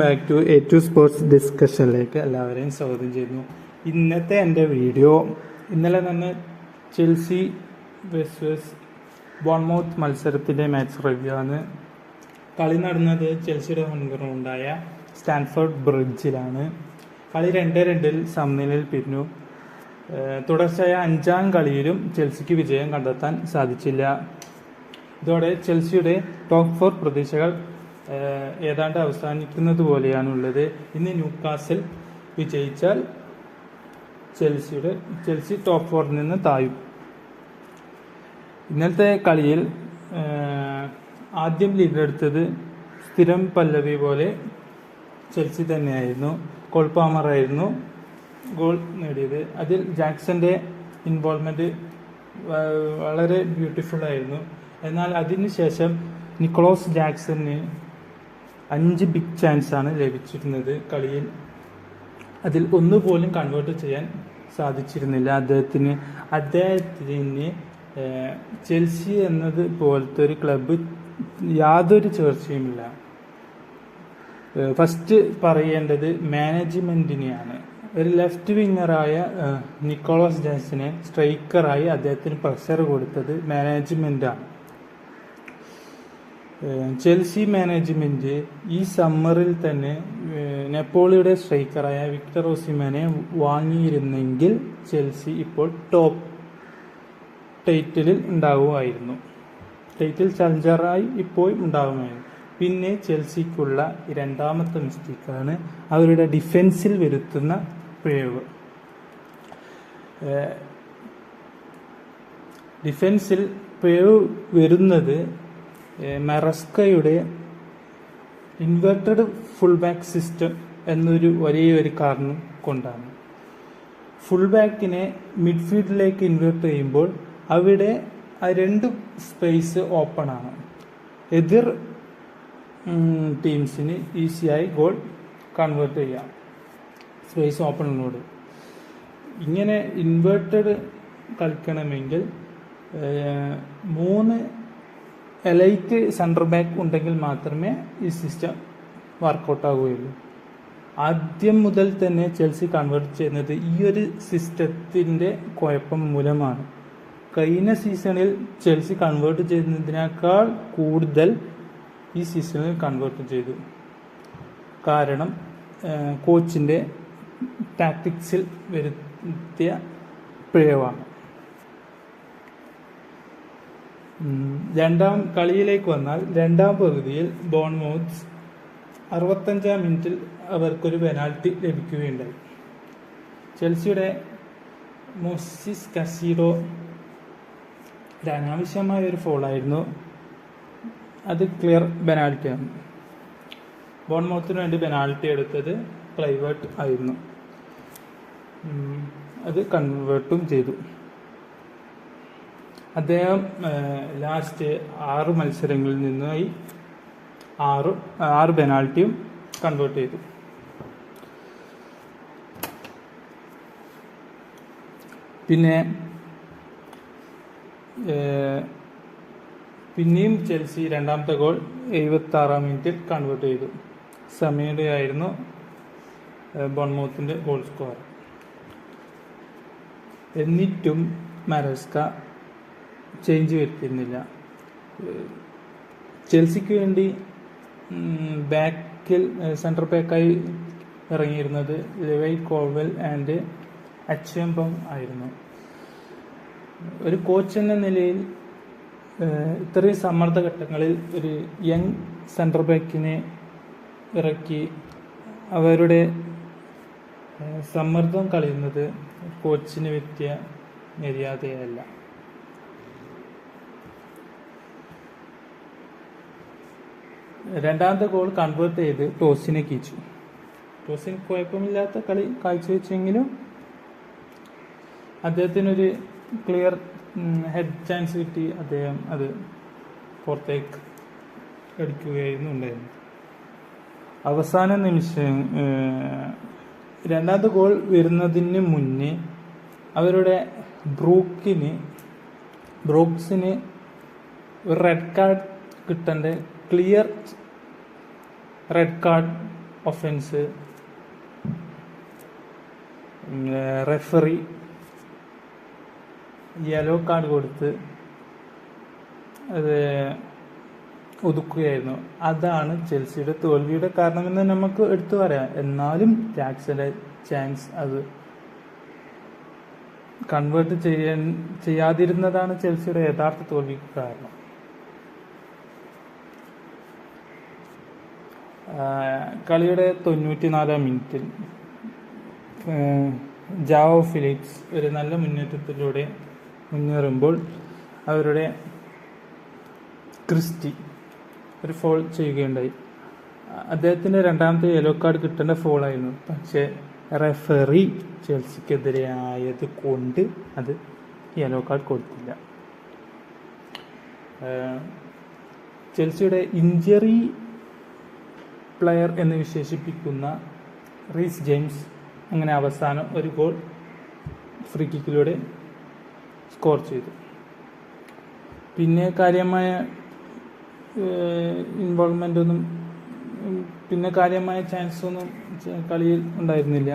Back to A to sports ഡിസ്കഷനിലേക്ക് എല്ലാവരെയും സ്വാഗതം ചെയ്യുന്നു. ഇന്നത്തെ എന്റെ വീഡിയോ ഇന്നലെ തന്നെ ചെൽസി വേഴ്സസ് ബോൺമൗത്ത് മത്സരത്തിന്റെ മാച്ച് റിവ്യൂ ആണ്. കളി നടന്നത് ചെൽസിയുടെ ഹോം ഗ്രൗണ്ടായ സ്റ്റാൻഫോർഡ് ബ്രിഡ്ജിലാണ്. കളി രണ്ട് രണ്ടിൽ സമനിലയിൽ പിരിഞ്ഞു. തുടർച്ചയായ അഞ്ചാം കളിയിലും ചെൽസിക്ക് വിജയം കണ്ടെത്താൻ സാധിച്ചില്ല. ഇതോടെ ചെൽസിയുടെ ടോപ്പ് ഫോർ പ്രതീക്ഷകൾ ഏതാണ്ട് അവസാനിക്കുന്നത് പോലെയാണുള്ളത്. ഇന്ന് ന്യൂക്കാസിൽ വിജയിച്ചാൽ ചെൽസിയുടെ ചെൽസി ടോപ്പ് ഫോറിൽ നിന്ന് താഴും ഇന്നലത്തെ കളിയിൽ ആദ്യം ലീഡെടുത്തത് സ്ഥിരം പല്ലവി പോലെ ചെൽസി തന്നെയായിരുന്നു. കോൾപാമറായിരുന്നു ഗോൾ നേടിയത്. അതിൽ ജാക്സന്റെ ഇൻവോൾവ്മെന്റ് വളരെ ബ്യൂട്ടിഫുൾ ആയിരുന്നു. എന്നാൽ അതിനുശേഷം നിക്കോളോസ് ജാക്സന് അഞ്ച് ബിഗ് ചാൻസ് ആണ് ലഭിച്ചിരുന്നത് കളിയിൽ. അതിൽ ഒന്നുപോലും കൺവേർട്ട് ചെയ്യാൻ സാധിച്ചിരുന്നില്ല. അദ്ദേഹത്തിന് അദ്ദേഹത്തിന് ചെൽസി എന്നത് പോലത്തെ ഒരു ക്ലബ്ബ് യാതൊരു ചേർച്ചയുമില്ല. ഫസ്റ്റ് പറയേണ്ടത് മാനേജ്മെന്റിനെയാണ് ഒരു ലെഫ്റ്റ് വിങ്ങറായ നിക്കോളസ് ജാൻസിനെ സ്ട്രൈക്കറായി അദ്ദേഹത്തിന് പ്രഷർ കൊടുത്തത് മാനേജ്മെന്റാണ് ചെൽസി മാനേജ്മെന്റ് ഈ സമ്മറിൽ തന്നെ നെപ്പോളിയുടെ സ്ട്രൈക്കറായ വിക്ടർ ഓസിമാനെ വാങ്ങിയിരുന്നെങ്കിൽ ചെൽസി ഇപ്പോൾ ടോപ്പ് ടൈറ്റിലിൽ ഉണ്ടാവുമായിരുന്നു. ടൈറ്റിൽ ചലഞ്ചറായി ഇപ്പോൾ ഉണ്ടാവുമായിരുന്നു. പിന്നെ ചെൽസിക്കുള്ള രണ്ടാമത്തെ മിസ്റ്റേക്കാണ് അവരുടെ ഡിഫൻസിൽ വരുത്തുന്ന പിഴവ് ഡിഫൻസിൽ പിഴവ് വരുന്നത് മെറസ്കയുടെ ഇൻവെർട്ടഡ് ഫുൾ ബാക്ക് സിസ്റ്റം എന്നൊരു ഒരേ ഒരു കാരണം കൊണ്ടാണ്. ഫുൾ ബാക്കിനെ മിഡ്ഫീൽഡിലേക്ക് ഇൻവേർട്ട് ചെയ്യുമ്പോൾ അവിടെ ആ രണ്ട് സ്പേസ് ഓപ്പൺ ആണ് എതിർ ടീംസിന് ഈസിയായി ഗോൾ കൺവേർട്ട് ചെയ്യാം. സ്പേസ് ഓപ്പണിനോട്. ഇങ്ങനെ ഇൻവേർട്ടഡ് കളിക്കണമെങ്കിൽ മൂന്ന് എലൈറ്റ് സെന്റർ ബാക്ക് ഉണ്ടെങ്കിൽ മാത്രമേ ഈ സിസ്റ്റം വർക്കൗട്ട് ആവുകയുള്ളൂ. ആദ്യം മുതൽ തന്നെ ചെൽസി കൺവേർട്ട് ചെയ്യുന്നത് ഈ ഒരു സിസ്റ്റത്തിന്റെ കുഴപ്പം മൂലമാണ്. കഴിഞ്ഞ സീസണിൽ ചെൽസി കൺവേർട്ട് ചെയ്യുന്നതിനേക്കാൾ കൂടുതൽ ഈ സീസണിൽ കൺവേർട്ട് ചെയ്തു. കാരണം കോച്ചിന്റെ ടാക്ടിക്സിൽ വരുത്തിയ പിഴവാണ് രണ്ടാം കളിയിലേക്ക് വന്നാൽ രണ്ടാം പകുതിയിൽ ബോൺമൗത്ത് അറുപത്തഞ്ചാം മിനിറ്റിൽ അവർക്കൊരു പെനാൽറ്റി ലഭിക്കുകയുണ്ടായി. ചെൽസിയുടെ മൊസിസ് കസീഡോ അനാവശ്യമായ ഒരു ഫോളായിരുന്നു. അത് ക്ലിയർ പെനാൽറ്റിയാണ് ബോൺമൗത്തിന് വേണ്ടി പെനാൽറ്റി എടുത്തത് പ്രൈവേർട്ട് ആയിരുന്നു. അത് കൺവേർട്ടും ചെയ്തു. അദ്ദേഹം ലാസ്റ്റ് ആറ് മത്സരങ്ങളിൽ നിന്നായി ആറ് ആറ് പെനാൾട്ടിയും കൺവേർട്ട് ചെയ്തു. പിന്നെ പിന്നെയും ചെൽസി രണ്ടാമത്തെ ഗോൾ എഴുപത്തി ആറാം മിനിറ്റിൽ കൺവേർട്ട് ചെയ്തു. സമീയുടെ ആയിരുന്നു ബോൺമൗത്തിന്റെ ഗോൾ സ്കോർ എന്നിട്ടും മരസ്ക ചേഞ്ച് വരുത്തിയിരുന്നില്ല. ചെൽസിക്ക് വേണ്ടി ബാക്കിൽ സെന്റർ ബാക്കായി ഇറങ്ങിയിരുന്നത് ലെവൈ കോവൽ ആൻഡ് അച്ചുവെമ്പം ആയിരുന്നു. ഒരു കോച്ച് എന്ന നിലയിൽ ഇത്രയും സമ്മർദ്ദ ഘട്ടങ്ങളിൽ ഒരു യങ് സെന്റർ ബാക്കിനെ ഇറക്കി അവരുടെ സമ്മർദ്ദം കളയുന്നത് കോച്ചിന് പറ്റിയ മര്യാദയല്ല. രണ്ടാമത്തെ ഗോൾ കൺവേർട്ട് ചെയ്ത് ടോസിനെ കീച്ചു. ടോസിന് കുഴപ്പമില്ലാത്ത കളി കാഴ്ചവെച്ചെങ്കിലും അദ്ദേഹത്തിനൊരു ക്ലിയർ ഹെഡ് ചാൻസ് കിട്ടി. അദ്ദേഹം അത് പുറത്തേക്ക് അടിക്കുകയായിരുന്നു ഉണ്ടായിരുന്നത്. അവസാന നിമിഷം രണ്ടാമത്തെ ഗോൾ വരുന്നതിന് മുന്നേ അവരുടെ ബ്രൂക്കിന് ബ്രൂക്സിന് ഒരു റെഡ് കാർഡ് കിട്ടേണ്ട clear red card offence referee yellow card കൊടുത്ത് അത് ഒതുക്കുകയായിരുന്നു. അതാണ് ചെൽസിയുടെ തോൽവിയുടെ കാരണമെന്ന് നമുക്ക് എടുത്തു പറയാം. എന്നാലും ജാക്സന്റെ ചാൻസ് അത് കൺവേർട്ട് ചെയ്യാൻ ചെയ്യാതിരുന്നതാണ് ചെൽസിയുടെ യഥാർത്ഥ തോൽവിക്ക് കാരണം. കളിയുടെ തൊണ്ണൂറ്റിനാലാം മിനിറ്റിൽ ജാവോ ഫിലിപ്സ് ഒരു നല്ല മുന്നേറ്റത്തിലൂടെ മുന്നേറുമ്പോൾ അവരുടെ ക്രിസ്റ്റി ഒരു ഫോൾ ചെയ്യുകയുണ്ടായി. അദ്ദേഹത്തിന് രണ്ടാമത്തെ യെല്ലോ കാർഡ് കിട്ടേണ്ട ഫോളായിരുന്നു പക്ഷേ റെഫറി ചെൽസിക്കെതിരെ ആയത് കൊണ്ട് അത് യെല്ലോ കാർഡ് കൊടുത്തില്ല. ചെൽസിയുടെ ഇഞ്ചറി പ്ലെയർ എന്ന് വിശേഷിപ്പിക്കുന്ന റീസ് ജെയിംസ് അങ്ങനെ അവസാനം ഒരു ഗോൾ ഫ്രീ കിക്കിലൂടെ സ്കോർ ചെയ്തു. പിന്നെ കാര്യമായ ഇൻവോൾവ്മെന്റ് ഒന്നും പിന്നെ കാര്യമായ ചാൻസ് ഒന്നും കളിയിൽ ഉണ്ടായിരുന്നില്ല.